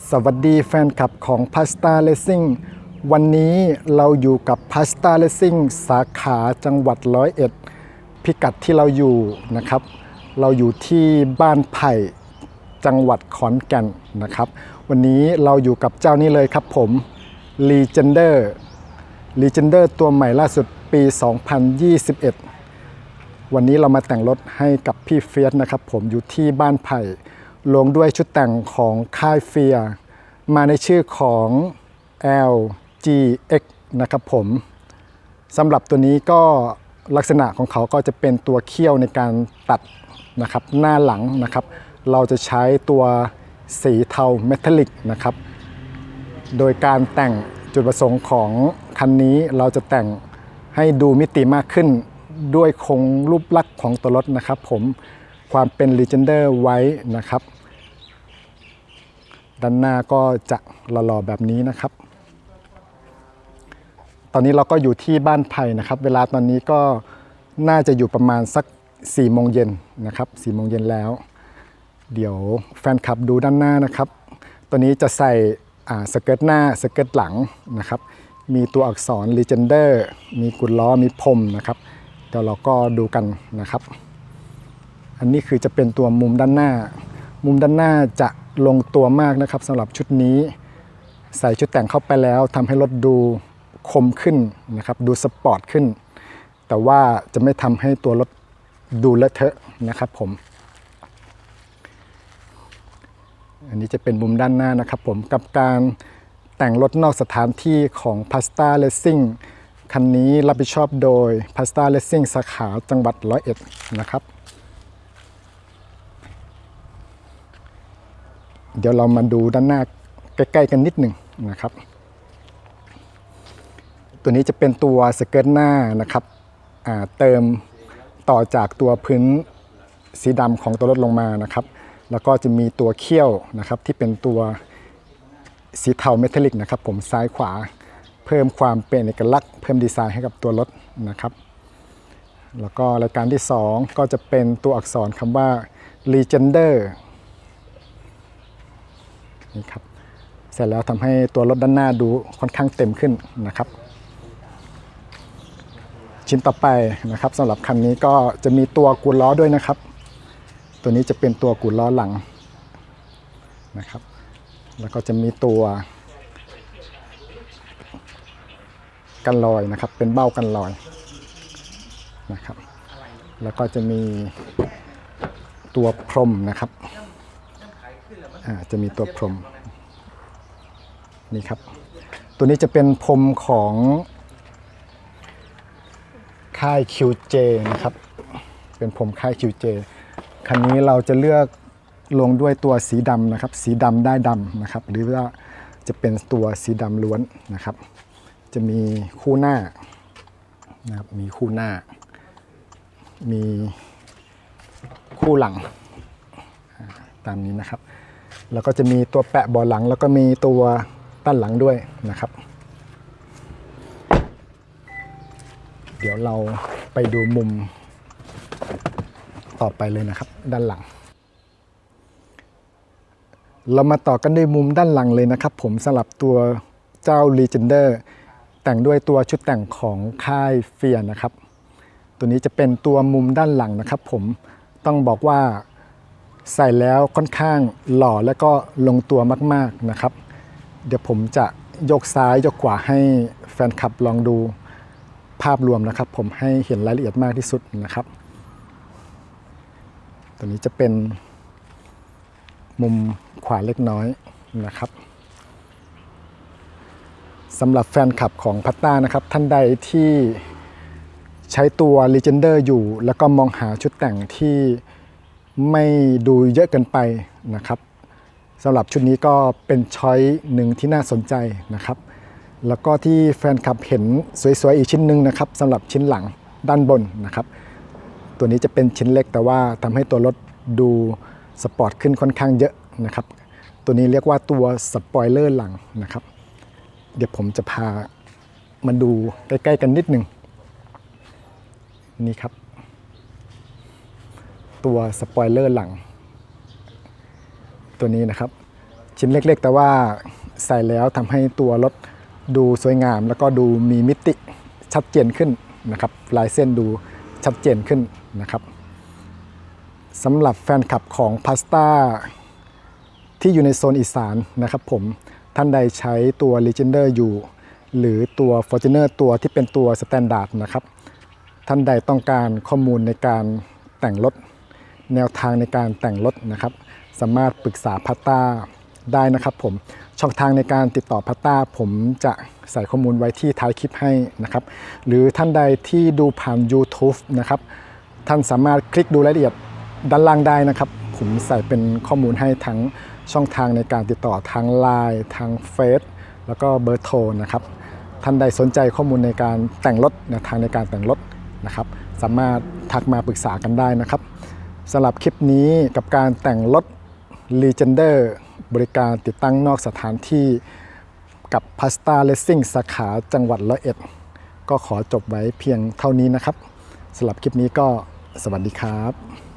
สวัสดีแฟนคลับของ Pasta Racing วันนี้เราอยู่กับ Pasta Racing สาขาจังหวัดร้อยเอ็ดพิกัดที่เราอยู่นะครับ เราอยู่ที่บ้านไผ่จังหวัดขอนแก่นนะครับ วันนี้เราอยู่กับเจ้านี้เลยครับผม Legender Legender ตัวใหม่ล่าสุดปี 2021 วันนี้เรามาแต่งรถให้กับพี่เฟียสนะครับ ผมอยู่ที่บ้านไผ่ ลงด้วยชุดแต่งของค่ายเฟียมาในชื่อของ LGX นะครับผมสำหรับตัวนี้ก็ลักษณะของเขาก็จะเป็นตัวเขี้ยวในการตัดนะครับหน้าหลังนะครับ เราจะใช้ตัวสีเทาเมทัลลิกนะครับ โดยการแต่งจุดประสงค์ของคันนี้เราจะแต่งให้ดูมิติมากขึ้นด้วยคงรูปลักษณ์ของตัวรถนะครับผม ความเป็น Legender ไว้นะครับ ด้านหน้าก็จะหล่อๆแบบนี้นะครับ ตอนนี้เราก็อยู่ที่บ้านไผ่นะครับ เวลาตอนนี้ก็น่าจะอยู่ประมาณสัก4ี่โมงเย็นนะครับ4ี่โมงเย็นแล้ว เดี๋ยวแฟนคลับดูด้านหน้านะครับ ตัวนี้จะใส่สเกิร์ตหน้าสเกิร์ตหลังนะครับ มีตัวอักษร Legender มีกุดล้อมีพรมนะครับ เดี๋ยวเราก็ดูกันนะครับ อันนี้คือจะเป็นตัวมุมด้านหน้า มุมด้านหน้าจะลงตัวมากนะครับสำหรับชุดนี้ ใส่ชุดแต่งเข้าไปแล้วทำให้รถดูคมขึ้นนะครับ ดูสปอร์ตขึ้น แต่ว่าจะไม่ทำให้ตัวรถดูเลอะเทอะนะครับผม อันนี้จะเป็นมุมด้านหน้านะครับผมกับการแต่งรถนอกสถานที่ของ Pasta Racing คันนี้รับผิดชอบโดย Pasta Racing สาขาจังหวัดร้อยเอ็ดนะครับ เดี๋ยวเรามาดูด้านหน้าใกล้ๆกันนิดหนึ่งนะครับ ตัวนี้จะเป็นตัวสเกิร์ตหน้านะครับเติมต่อจากตัวพื้นสีดำของตัวรถลงมานะครับ แล้วก็จะมีตัวเขี้ยวนะครับที่เป็นตัวสีเทาเมทัลลิกนะครับ ผมซ้ายขวาเพิ่มความเป็นเอกลักษณ์เพิ่มดีไซน์ให้กับตัวรถนะครับ แล้วก็รายการที่ 2 ก็จะเป็นตัวอักษรคำว่า Legender นี่ครับ เสร็จแล้วทำให้ตัวรถด้านหน้าดูค่อนข้างเต็มขึ้นนะครับ ชิ้นต่อไปนะครับสำหรับคันนี้ก็จะมีตัวกูดล้อด้วยนะครับ ตัวนี้จะเป็นตัวกูดล้อหลังนะครับ แล้วก็จะมีตัว กันลอยนะครับ เป็นเบ้ากันลอยนะครับ แล้วก็จะมีตัวพรมนะครับ จะมีตัวพรมนี่ครับ ตัวนี้จะเป็นพรมของค่าย QJ นะครับ เป็นพรมค่าย QJ คันนี้เราจะเลือกลงด้วยตัวสีดำนะครับ สีดำได้ดำนะครับ หรือว่าจะเป็นตัวสีดำล้วนนะครับ จะมีคู่หน้านะครับ มีคู่หน้า มีคู่หลัง ตามนี้นะครับ แล้วก็จะมีตัวแปะบอหลัง แล้วก็มีตัวด้านหลังด้วยนะครับ เดี๋ยวเราไปดูมุมต่อไปเลยนะครับ ด้านหลัง เรามาต่อกันด้วยมุมด้านหลังเลยนะครับ ผมสำหรับตัวเจ้า Legender แต่งด้วยตัวชุดแต่งของค่ายเฟียนะครับ ตัวนี้จะเป็นตัวมุมด้านหลังนะครับ ผมต้องบอกว่า ใส่แล้วค่อนข้างหล่อและก็ลงตัวมากๆนะครับ เดี๋ยวผมจะยกซ้ายยกขวาให้แฟนคลับลองดูภาพรวมนะครับ ผมให้เห็นรายละเอียดมากที่สุดนะครับ ตัวนี้จะเป็นมุมขวาเล็กน้อยนะครับสำหรับแฟนคลับของพัตตานะครับ ท่านใดที่ใช้ตัว Legender อยู่ แล้วก็มองหาชุดแต่งที่ ไม่ดูเยอะเกินไปนะครับสำหรับชุดนี้ก็เป็นช้อยหนึ่งที่น่าสนใจนะครับ แล้วก็ที่แฟนคลับเห็นสวยๆอีกชิ้นหนึ่งนะครับสำหรับชิ้นหลังด้านบนนะครับ ตัวนี้จะเป็นชิ้นเล็กแต่ว่าทำให้ตัวรถดูสปอร์ตขึ้นค่อนข้างเยอะนะครับ ตัวนี้เรียกว่าตัวสปอยเลอร์หลังนะครับ เดี๋ยวผมจะพามาดูใกล้ๆกันนิดหนึ่งนี่ครับ ตัวสปอยเลอร์หลัง ตัวนี้นะครับ ชิ้นเล็กๆ แต่ว่าใส่แล้วทำให้ตัวรถดูสวยงาม แล้วก็ดูมีมิติชัดเจนขึ้นนะครับลายเส้นดูชัดเจนขึ้นนะครับสำหรับแฟนคลับของพาสต้าที่อยู่ในโซนอีสานนะครับผมท่านใดใช้ตัว Legender อยู่ หรือตัว Fortuner ตัวที่เป็นตัว Standard นะครับ ท่านใดต้องการข้อมูลในการแต่งรถ แนวทางในการแต่งรถนะครับ สามารถปรึกษาพัตตาได้นะครับผมช่องทางในการติดต่อพัตตาผมจะใส่ข้อมูลไว้ที่ท้ายคลิปให้นะครับ หรือท่านใดที่ดูผ่าน YouTube นะครับ ท่านสามารถคลิกดูรายละเอียดด้านล่างได้นะครับ ผมใส่เป็นข้อมูลให้ทั้งช่องทางในการติดต่อทาง Line ทางเฟซแล้วก็เบอร์โทรนะครับท่านใดสนใจข้อมูลในการแต่งรถแนวทางในการแต่งรถนะครับ สามารถทักมาปรึกษากันได้นะครับ สำหรับคลิปนี้กับการแต่งรถ Legender บริการติดตั้งนอกสถานที่กับ Pasta Racing สาขาจังหวัดร้อยเอ็ด ก็ขอจบไว้เพียงเท่านี้นะครับสำหรับคลิปนี้ก็สวัสดีครับ